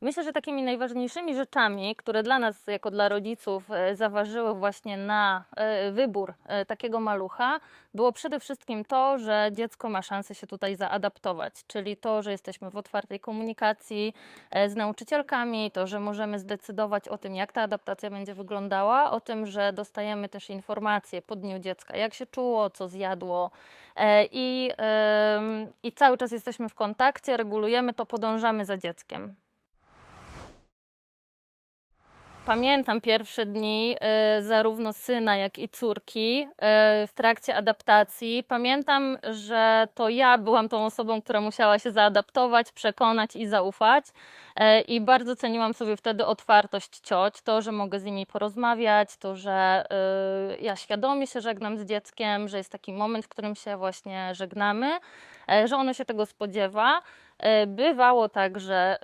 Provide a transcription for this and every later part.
Myślę, że takimi najważniejszymi rzeczami, które dla nas, jako dla rodziców, e, zaważyły właśnie na e, wybór e, takiego malucha, było przede wszystkim to, że dziecko ma szansę się tutaj zaadaptować, czyli to, że jesteśmy w otwartej komunikacji z nauczycielkami, to, że możemy zdecydować o tym, jak ta adaptacja będzie wyglądała, o tym, że dostajemy też informacje po dniu dziecka, jak się czuło, co zjadło i, i cały czas jesteśmy w kontakcie, regulujemy to, podążamy za dzieckiem. Pamiętam pierwsze dni e, zarówno syna, jak i córki e, w trakcie adaptacji. Pamiętam, że to ja byłam tą osobą, która musiała się zaadaptować, przekonać i zaufać. E, I bardzo ceniłam sobie wtedy otwartość cioć, to, że mogę z nimi porozmawiać, to, że ja świadomie się żegnam z dzieckiem, że jest taki moment, w którym się właśnie żegnamy, że ono się tego spodziewa. E, Bywało tak, że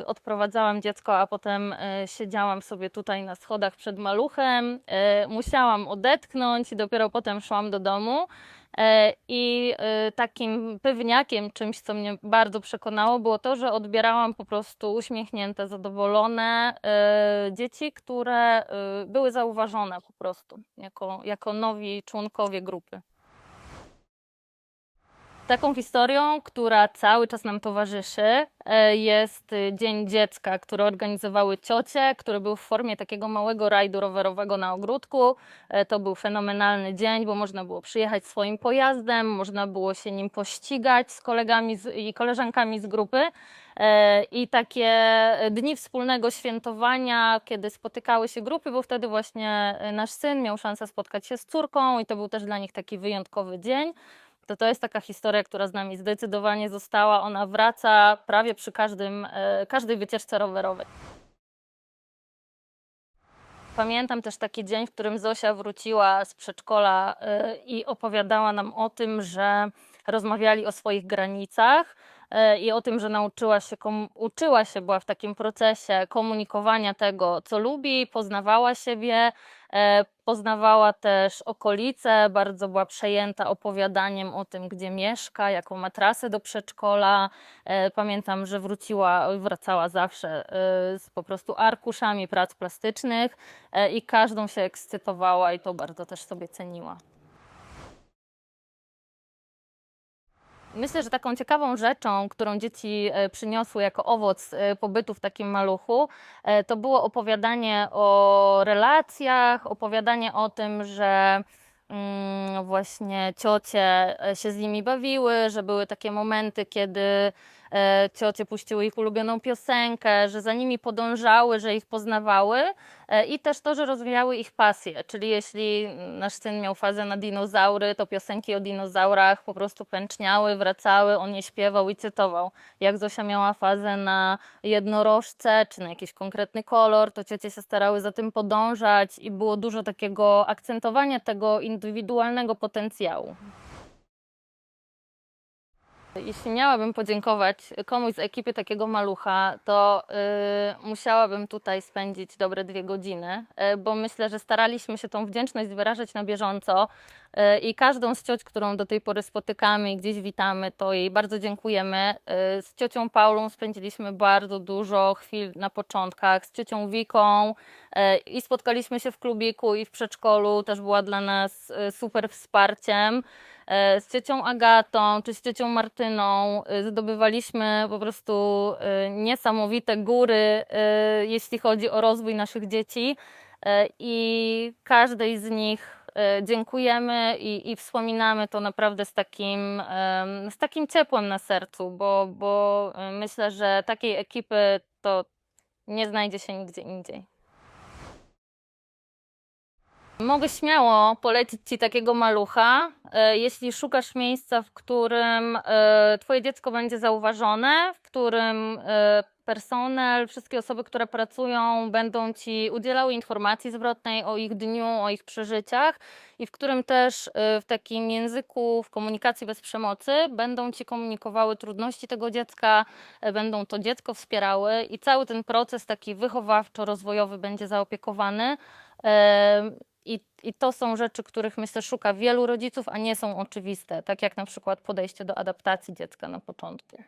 y, odprowadzałam dziecko, a potem y, siedziałam sobie tutaj na schodach przed maluchem. Musiałam odetchnąć i dopiero potem szłam do domu. E, I takim pewniakiem, czymś, co mnie bardzo przekonało, było to, że odbierałam po prostu uśmiechnięte, zadowolone dzieci, które były zauważone po prostu jako, jako nowi członkowie grupy. Taką historią, która cały czas nam towarzyszy, e, jest y, Dzień Dziecka, który organizowały ciocie, który był w formie takiego małego rajdu rowerowego na ogródku. E, To był fenomenalny dzień, bo można było przyjechać swoim pojazdem, można było się nim pościgać z kolegami i koleżankami z grupy. E, I takie dni wspólnego świętowania, kiedy spotykały się grupy, bo wtedy właśnie nasz syn miał szansę spotkać się z córką, i to był też dla nich taki wyjątkowy dzień to to jest taka historia, która z nami zdecydowanie została. Ona wraca prawie przy każdym, e, każdej wycieczce rowerowej. Pamiętam też taki dzień, w którym Zosia wróciła z przedszkola e, i opowiadała nam o tym, że rozmawiali o swoich granicach i o tym, że nauczyła się, uczyła się, była w takim procesie komunikowania tego, co lubi, poznawała siebie, e, poznawała też okolice, bardzo była przejęta opowiadaniem o tym, gdzie mieszka, jaką ma trasę do przedszkola. E, Pamiętam, że wróciła, wracała zawsze e, z po prostu arkuszami prac plastycznych e, i każdą się ekscytowała i to bardzo też sobie ceniła. Myślę, że taką ciekawą rzeczą, którą dzieci e, przyniosły jako owoc e, pobytu w takim maluchu, e, to było opowiadanie o relacjach, opowiadanie o tym, że właśnie ciocie e, się z nimi bawiły, że były takie momenty, kiedy e, ciocie puściły ich ulubioną piosenkę, że za nimi podążały, że ich poznawały e, i też to, że rozwijały ich pasję. Czyli jeśli nasz syn miał fazę na dinozaury, to piosenki o dinozaurach po prostu pęczniały, wracały, on je śpiewał i cytował. Jak Zosia miała fazę na jednorożce czy na jakiś konkretny kolor, to ciocie się starały za tym podążać i było dużo takiego akcentowania tego potencjału. Jeśli miałabym podziękować komuś z ekipy takiego malucha, to y, musiałabym tutaj spędzić dobre dwie godziny, y, bo myślę, że staraliśmy się tą wdzięczność wyrażać na bieżąco y, i każdą z cioć, którą do tej pory spotykamy i gdzieś witamy, to jej bardzo dziękujemy. Y, z ciocią Paulą spędziliśmy bardzo dużo chwil na początkach, z ciocią Wiką y, i spotkaliśmy się w klubiku i w przedszkolu, też była dla nas y, super wsparciem z ciocią Agatą czy z ciocią Martyną e, zdobywaliśmy po prostu e, niesamowite góry, e, jeśli chodzi o rozwój naszych dzieci E, i każdej z nich e, dziękujemy i, i wspominamy to naprawdę z takim, z takim ciepłem na sercu, bo, bo e, myślę, że takiej ekipy to nie znajdzie się nigdzie indziej. Mogę śmiało polecić Ci takiego malucha, e, jeśli szukasz miejsca, w którym e, Twoje dziecko będzie zauważone, w którym e, personel, wszystkie osoby, które pracują, będą Ci udzielały informacji zwrotnej o ich dniu, o ich przeżyciach i w którym też w takim języku, w komunikacji bez przemocy będą Ci komunikowały trudności tego dziecka, będą to dziecko wspierały i cały ten proces taki wychowawczo-rozwojowy będzie zaopiekowany. I, I to są rzeczy, których myślę szuka wielu rodziców, a nie są oczywiste, tak jak na przykład podejście do adaptacji dziecka na początku.